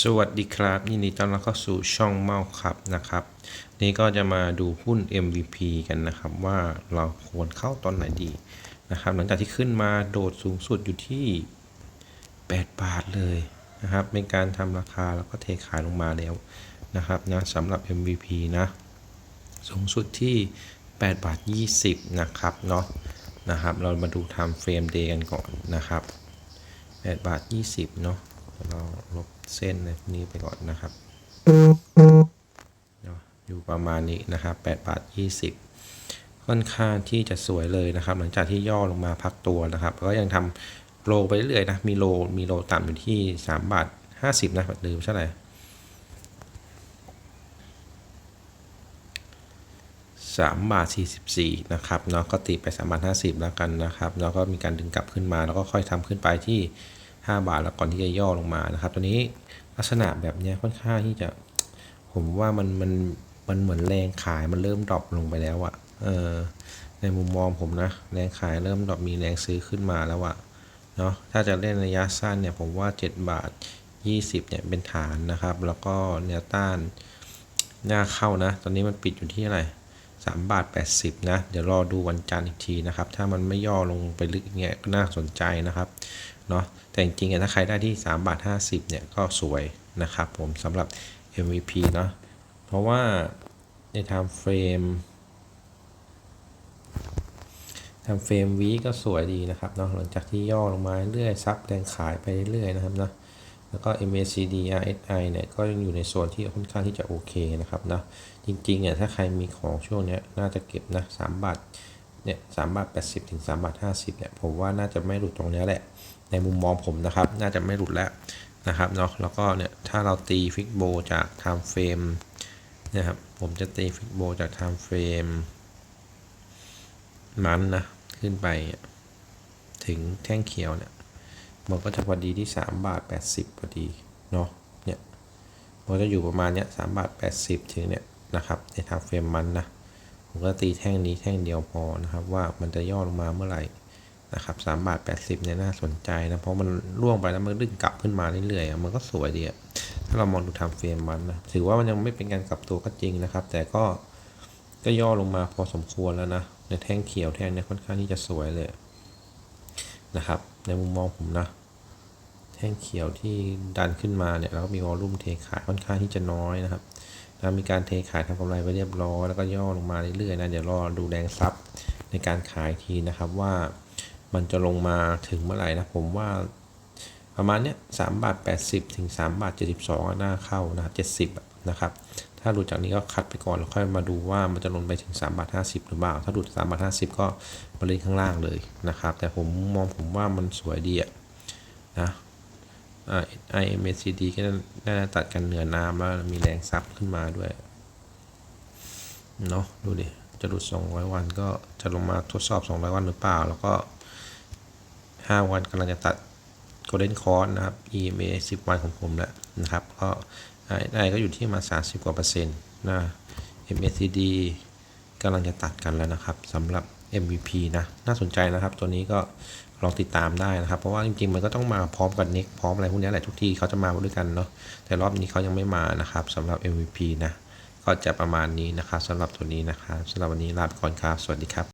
สวัสดีครับยินดีต้อนรับเข้าสู่ช่องเมาครับนะครับ นี่ก็จะมาดูหุ้น MVP กันนะครับ ว่าเราควรเข้าตอนไหนดีนะครับ หลังจากที่ขึ้นมาโดดสูงสุดอยู่ที่ 8 บาทเลยนะครับเป็นการทำราคาแล้วก็เทขายลงมาแล้วนะครับนะสำหรับ MVP นะ สูงสุดที่ 8 บาท 20 นะครับเนาะนะครับ เรามาดูทม์เฟรมเดย์กันก่อนนะครับ 8 บาท 20 เนาะ เราลบเส้นนี้ไปก่อนนะครับเนาะอยู่ประมาณนี้นะครับ8บาท20 ค่อนข้างที่จะสวยเลยนะครับ หลังจากที่ย่อลงมาพักตัวนะครับ ก็ยังทำโลไปเรื่อยนะ มีโล มีโลต่ำอยู่ที่ 3 บาท 50 นะลืมเท่ไหร่3บาท44นะครับเนาะก็ตีไป3บาท50แล้วกันนะครับ แล้วก็มีการดึงกลับขึ้นมา แล้วก็ค่อยทำขึ้นไปที่ 5 บาทแล้วก่อนที่จะย่อลงมานะครับ ตัวนี้ลักษณะแบบเนี้ยค่อนข้างที่จะผมว่ามันมันมันเหมือนแรงขายมันเริ่มดรอปลงไปแล้วอะเออในมุมมองผมนะแรงขายเริ่มดรอปมีแรงซื้อขึ้นมาแล้วอะเนาะถ้าจะเล่นระยะสั้นเนี่ยผมว่า 7 บาท 20เนี่ยเป็นฐานนะครับ แล้วก็แนวต้านหน้าเข้านะ ตอนนี้มันปิดอยู่ที่อะไร 3 บาท 80 นะ เดี๋ยวรอดูวันจันทร์อีกทีนะครับ ถ้ามันไม่ย่อลงไปลึกเงี้ยก็น่าสนใจนะครับเนาะแต่จริงๆถ้าใครได้ที่ 3 บาท 50 เนี่ยก็สวยนะครับผมสำหรับ MVP เนาะเพราะว่าใน time frame time frame วีก็สวยดีนะครับเนาะหลังจากที่ย่อลงมาเรื่อยซับแรงขายไปเรื่อยนะครับเนาะ แล้วก็ MACD RSI เนี่ยก็ยังอยู่ในโซนที่ค่อนข้างที่จะโอเคนะครับนะจริงๆเนี่ยถ้าใครมีของช่วงนี้น่าจะเก็บนะ3บาทเนี่ย3บาท80ถึง3บาท50เนี่ยผมว่าน่าจะไม่หลุดตรงนี้แหละ ในมุมมองผมนะครับ น่าจะไม่หลุดแล้วนะครับเนาะแล้วก็เนี่ยถ้าเราตีฟิกโบจาก time frame นะครับผมจะตีฟิกโบจาก time frame นั้นนะขึ้นไปถึงแท่งเขียวเนี่ย มันก็จะพอดีที่3บาท80พอดีเนาะเนี่ยมันจะอยู่ประมาณเนี้ย3บาท80 ถึงเนี่ยนะครับในทางเฟรมมันนะผมก็ตีแท่งนี้แท่งเดียวพอนะครับ ว่ามันจะย่อลงมาเมื่อไหร่นะครับ3บาท80เนี่ยน่าสนใจนะเพราะมันล่วงไปแล้วมันดึงกลับขึ้นมาเรื่อยๆมันก็สวยดีอะถ้าเรามองดูทางเฟรมมันนะถือว่ามันยังไม่เป็นการกลับตัวก็จริงนะครับ แต่ก็ก็ย่อลงมาพอสมควรแล้วนะในแท่งเขียวแท่งเนี้ค่อนข้างที่จะสวยเลยนะครับ ในมุมมองผมนะ แท่งเขียวที่ดันขึ้นมาเนี่ยแล้วก็มีวอลลุ่มเทขายค่อนข้างที่จะน้อยนะครับแล้วมีการเทขายทำกำไรไปเรียบร้อยแล้วก็ย่อลงมาเรื่อยๆนะเดี๋ยวรอดูแรงซับในการขายทีนะครับว่ามันจะลงมาถึงเมื่อไหร่นะผมว่าประมาณเนี้ยสามบาทแปดสิบถึงสามบาทเจ็ดสิบสองน้าเข้านะครับเจ็ดสิบนะครับถ้าหลุดจากนี้ก็คัดไปก่อนแล้วค่อยมาดูว่ามันจะลงไปถึง3บาท50 หรือเปล่า ถ้าหลุด3บาท50 ก็มาเล่นข้างล่างเลยนะครับ แต่ผมมองผมว่ามันสวยดีอะนะ IMACD ก็น่าจะตัดกันเหนือน้ำแล้วมีแรงซับขึ้นมาด้วย เนาะดูดิ จะหลุด 200 วันก็จะลงมาทดสอบ 200 วันหรือเปล่า แล้วก็ 5 วันกำลังจะตัด Golden Cross นะครับ EMA 10 วันของผมแล้วนะครับ ก็ไอก็อยู่ที่มา 30 กว่าเปอร์เซ็นต์นะ MACD กำลังจะตัดกันแล้วนะครับสำหรับ MVP นะ น่าสนใจนะครับ ตัวนี้ก็ลองติดตามได้นะครับ เพราะว่าจริงๆ มันก็ต้องมาพร้อมกันเน็กพร้อมอะไรพวกนี้แหละทุกที่เขาจะมาด้วยกันเนาะ แต่รอบนี้เขายังไม่มานะครับสำหรับ MVP นะ ก็จะประมาณนี้นะครับสำหรับตัวนี้นะครับสำหรับวันนี้ลาไปก่อนครับ สวัสดีครับ